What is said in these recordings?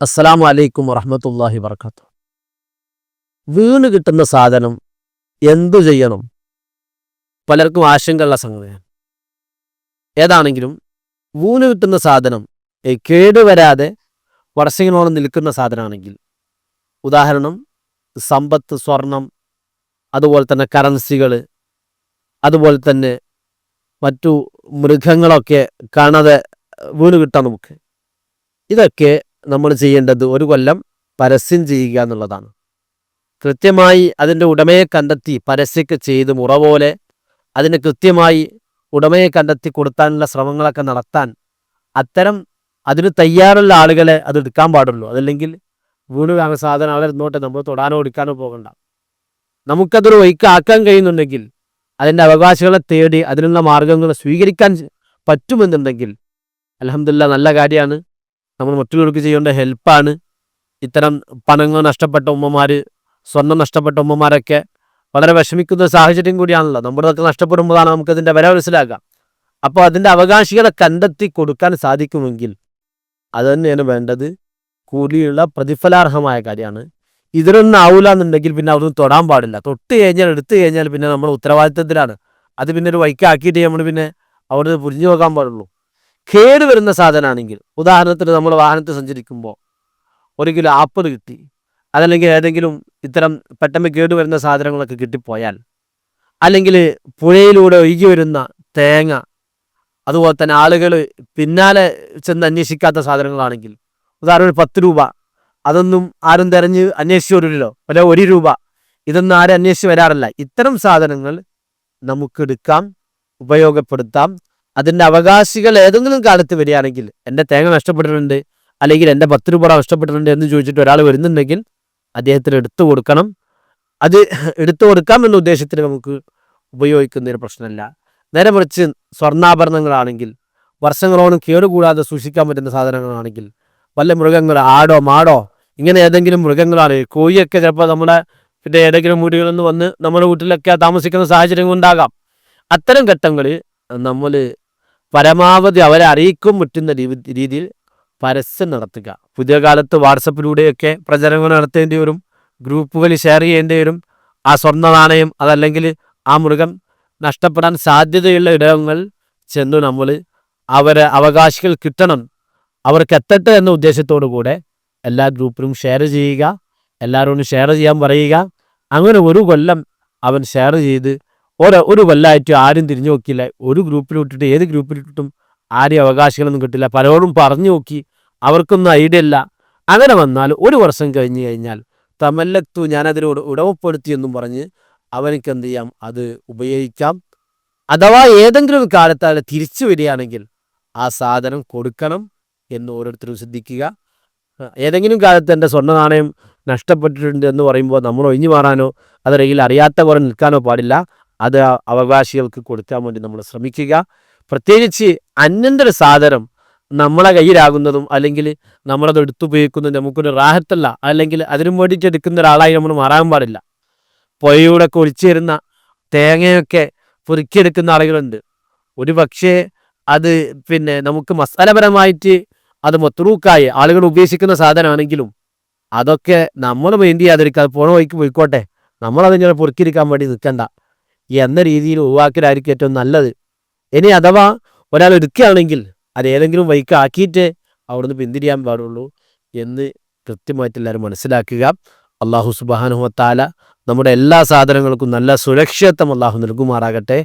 അസ്സലാമു അലൈക്കും വറഹമത്തല്ലാഹി വർക്കാത്തു വീണ് കിട്ടുന്ന സാധനം എന്തു ചെയ്യണം? പലർക്കും ആശങ്കയുള്ള സംഗതിയാണ്. ഏതാണെങ്കിലും വീണ് കിട്ടുന്ന സാധനം കേടുവരാതെ വർഷങ്ങളോളം നിൽക്കുന്ന സാധനമാണെങ്കിൽ ഉദാഹരണം സമ്പത്ത് സ്വർണം അതുപോലെ തന്നെ കറൻസികൾ അതുപോലെ തന്നെ മറ്റു മൃഗങ്ങളൊക്കെ കാണാതെ വീണ് കിട്ടാം നമുക്ക്. ഇതൊക്കെ നമ്മൾ ചെയ്യേണ്ടത് ഒരു കൊല്ലം പരസ്യം ചെയ്യുക എന്നുള്ളതാണ്. കൃത്യമായി അതിന്റെ ഉടമയെ കണ്ടെത്തി പരസ്യക്ക് ചെയ്ത് മുറ പോലെ അതിന് കൃത്യമായി ഉടമയെ കണ്ടെത്തി കൊടുത്താനുള്ള ശ്രമങ്ങളൊക്കെ നടത്താൻ അത്തരം അതിന് തയ്യാറുള്ള ആളുകളെ അത് എടുക്കാൻ പാടുള്ളൂ. അതല്ലെങ്കിൽ വീണ് വാങ്ങ സാധനം അവിടെ ഇരുന്നോട്ടെ നമ്മൾ തൊടാനോ എടുക്കാനോ പോകണ്ട. നമുക്കതൊരു വൈക്കാക്കാൻ കഴിയുന്നുണ്ടെങ്കിൽ അതിന്റെ അവകാശികളെ തേടി അതിനുള്ള മാർഗങ്ങൾ സ്വീകരിക്കാൻ പറ്റുമെന്നുണ്ടെങ്കിൽ അലഹമില്ല നല്ല കാര്യമാണ്. നമ്മൾ മറ്റുള്ളവർക്ക് ചെയ്യേണ്ട ഹെൽപ്പാണ്. ഇത്തരം പണങ്ങൾ നഷ്ടപ്പെട്ട ഉമ്മമാർ സ്വർണം നഷ്ടപ്പെട്ട ഉമ്മമാരൊക്കെ വളരെ വിഷമിക്കുന്ന സാഹചര്യം കൂടിയാണല്ലോ. നമ്മുടെതൊക്കെ നഷ്ടപ്പെടുമ്പോഴാണ് നമുക്കതിന്റെ വില മനസ്സിലാക്കാം അപ്പോൾ അതിന്റെ അവകാശികളെ കണ്ടെത്തി കൊടുക്കാൻ സാധിക്കുമെങ്കിൽ അത് തന്നെയാണ് വേണ്ടത്. കൂലിയുള്ള പ്രതിഫലാർഹമായ കാര്യമാണ്. ഇതിനൊന്നും ആവില്ല എന്നുണ്ടെങ്കിൽ പിന്നെ അതൊന്നും തൊടാൻ പാടില്ല. തൊട്ട് കഴിഞ്ഞാൽ എടുത്തു കഴിഞ്ഞാൽ പിന്നെ നമ്മൾ ഉത്തരവാദിത്തത്തിലാണ്. അത് പിന്നെ ഒരു വൈക്കാക്കിയിട്ട് നമ്മൾ പിന്നെ അവിടെ പുരിഞ്ഞു പോകാൻ പാടുള്ളൂ. കേട് വരുന്ന സാധനമാണെങ്കിൽ ഉദാഹരണത്തിന് നമ്മൾ വാഹനത്തിൽ സഞ്ചരിക്കുമ്പോൾ ഒരു കിലോ ആപ്പിൾ കിട്ടി അതല്ലെങ്കിൽ ഏതെങ്കിലും ഇത്തരം പെട്ടെന്ന് കേടുവരുന്ന സാധനങ്ങളൊക്കെ കിട്ടിപ്പോയാൽ അല്ലെങ്കിൽ പുഴയിലൂടെ ഒഴുകി വരുന്ന തേങ്ങ അതുപോലെ തന്നെ ആളുകൾ പിന്നാലെ ചെന്ന് അന്വേഷിക്കാത്ത സാധനങ്ങളാണെങ്കിൽ ഉദാഹരണം പത്ത് രൂപ അതൊന്നും ആരും തിരഞ്ഞ് അന്വേഷിച്ചു വരില്ലല്ലോ അല്ല ഒരു രൂപ ഇതൊന്നും ആരും അന്വേഷിച്ച് വരാറില്ല. ഇത്തരം സാധനങ്ങൾ നമുക്കെടുക്കാം ഉപയോഗപ്പെടുത്താം അതിന്റെ അവകാശികൾ ഏതെങ്കിലും കാലത്ത് വരികയാണെങ്കിൽ എന്റെ തേങ്ങ നഷ്ടപ്പെട്ടിട്ടുണ്ട് അല്ലെങ്കിൽ എന്റെ പത്ത് രൂപ നഷ്ടപ്പെട്ടിട്ടുണ്ട് എന്ന് ചോദിച്ചിട്ട് ഒരാൾ വരുന്നുണ്ടെങ്കിൽ അദ്ദേഹത്തിന് എടുത്തു കൊടുക്കണം. അത് എടുത്തു കൊടുക്കാം എന്ന ഉദ്ദേശത്തിൽ നമുക്ക് ഉപയോഗിക്കുന്നതിന് പ്രശ്നമല്ല. നേരെ മറിച്ച് സ്വർണാഭരണങ്ങളാണെങ്കിൽ വർഷങ്ങളോളം കേടുകൂടാതെ സൂക്ഷിക്കാൻ പറ്റുന്ന സാധനങ്ങളാണെങ്കിൽ വല്ല മൃഗങ്ങൾ ആടോ മാടോ ഇങ്ങനെ ഏതെങ്കിലും മൃഗങ്ങളാണ്. കോഴിയൊക്കെ ചിലപ്പോൾ നമ്മുടെ പിന്നെ ഏതെങ്കിലും വീടുകളിൽ നിന്ന് വന്ന് നമ്മുടെ വീട്ടിലൊക്കെ താമസിക്കുന്ന സാഹചര്യങ്ങൾ ഉണ്ടാകാം അത്തരം ഘട്ടങ്ങളിൽ നമ്മൾ പരമാവധി അവരെ അറിയിക്കും പറ്റുന്ന രീതിയിൽ പരസ്യം നടത്തുക. പുതിയ കാലത്ത് വാട്സപ്പിലൂടെയൊക്കെ പ്രചരണങ്ങൾ നടത്തേണ്ടി വരും. ഗ്രൂപ്പുകളിൽ ഷെയർ ചെയ്യേണ്ടി വരും. ആ സ്വർണ നാണയം അതല്ലെങ്കിൽ ആ മൃഗം നഷ്ടപ്പെടാൻ സാധ്യതയുള്ള ഇടങ്ങൾ ചെന്ന് നമ്മൾ അവരെ അവകാശികൾ കിട്ടണം. അവർക്ക് എത്തട്ടെ എന്ന ഉദ്ദേശത്തോടു കൂടെ എല്ലാ ഗ്രൂപ്പിലും ഷെയർ ചെയ്യുക. എല്ലാവരോടും ഷെയർ ചെയ്യാൻ പറയുക. അങ്ങനെ ഒരു കൊല്ലം അവൻ ഷെയർ ചെയ്ത് ഒരു ഒരു കൊല്ലമായിട്ട് ആരും തിരിഞ്ഞു നോക്കിയില്ല. ഒരു ഗ്രൂപ്പിൽ വിട്ടിട്ട് ഏത് ഗ്രൂപ്പിൽ വിട്ടിട്ടും ആരെയും അവകാശികളൊന്നും കിട്ടില്ല. പലരോടും പറഞ്ഞു നോക്കി. അവർക്കൊന്നും ഐഡിയ ഇല്ല. അങ്ങനെ വന്നാൽ ഒരു വർഷം കഴിഞ്ഞ് കഴിഞ്ഞാൽ തമല്ലത്തു ഞാനതിനോട് ഉടമപ്പെടുത്തി എന്നും പറഞ്ഞ് അവനക്ക് എന്ത് ചെയ്യാം അത് ഉപയോഗിക്കാം. അഥവാ ഏതെങ്കിലും കാലത്താൽ തിരിച്ചു വരികയാണെങ്കിൽ ആ സാധനം കൊടുക്കണം എന്ന് ഓരോരുത്തരും ശ്രദ്ധിക്കുക. ഏതെങ്കിലും കാലത്ത് എന്റെ സ്വർണ നാണയം നഷ്ടപ്പെട്ടിട്ടുണ്ട് എന്ന് പറയുമ്പോൾ നമ്മൾ ഒഴിഞ്ഞു മാറാനോ അതല്ലെങ്കിൽ അറിയാത്ത കുറെ നിൽക്കാനോ പാടില്ല. അത് അവകാശികൾക്ക് കൊടുക്കാൻ വേണ്ടി നമ്മൾ ശ്രമിക്കുക. പ്രത്യേകിച്ച് അന്യന്റെ ഒരു സാധനം നമ്മളെ കയ്യിലാകുന്നതും അല്ലെങ്കിൽ നമ്മളത് എടുത്തുപയോഗിക്കുന്നതും നമുക്കൊരു റാഹത്തല്ല. അല്ലെങ്കിൽ അതിനു വേണ്ടിയിട്ട് എടുക്കുന്ന ഒരാളായി നമ്മൾ മാറാൻ പാടില്ല. പുഴയുടെ ഒക്കെ തേങ്ങയൊക്കെ പൊറുക്കിയെടുക്കുന്ന ആളുകളുണ്ട്. ഒരു പക്ഷേ അത് പിന്നെ നമുക്ക് മസാലപരമായിട്ട് അത് മൊത്തറൂക്കായി ആളുകൾ ഉപേക്ഷിക്കുന്ന സാധനമാണെങ്കിലും അതൊക്കെ നമ്മൾ മൈൻഡ് അത് പോണ വഴിക്ക് പോയിക്കോട്ടെ. നമ്മളതിങ്ങനെ പൊറുക്കിയിരിക്കാൻ വേണ്ടി നിൽക്കണ്ട. എന്ന രീതിയിൽ ഒഴിവാക്കലായിരിക്കും ഏറ്റവും നല്ലത്. ഇനി അഥവാ ഒരാൾ എടുക്കുകയാണെങ്കിൽ അത് ഏതെങ്കിലും വൈക്ക് ആക്കിയിട്ട് അവിടുന്ന് പിന്തിരിയാൻ പാടുള്ളൂ എന്ന് കൃത്യമായിട്ട് എല്ലാവരും മനസ്സിലാക്കുക. അള്ളാഹു സുബാനുഹത്താല നമ്മുടെ എല്ലാ സാധനങ്ങൾക്കും നല്ല സുരക്ഷിതത്വം അള്ളാഹു നൽകുമാറാകട്ടെ.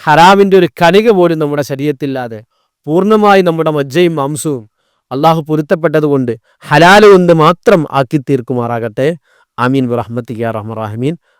ഹറാമിന്റെ ഒരു കണിക പോലും നമ്മുടെ ശരീരത്തില്ലാതെ പൂർണമായി നമ്മുടെ മജ്ജയും മാംസവും അള്ളാഹു പൊരുത്തപ്പെട്ടതുകൊണ്ട് ഹലാലുകൊണ്ട് മാത്രം ആക്കി തീർക്കുമാറാകട്ടെ ആമീൻ റഹ്മത്തിയ റഹ്മറാഹമീൻ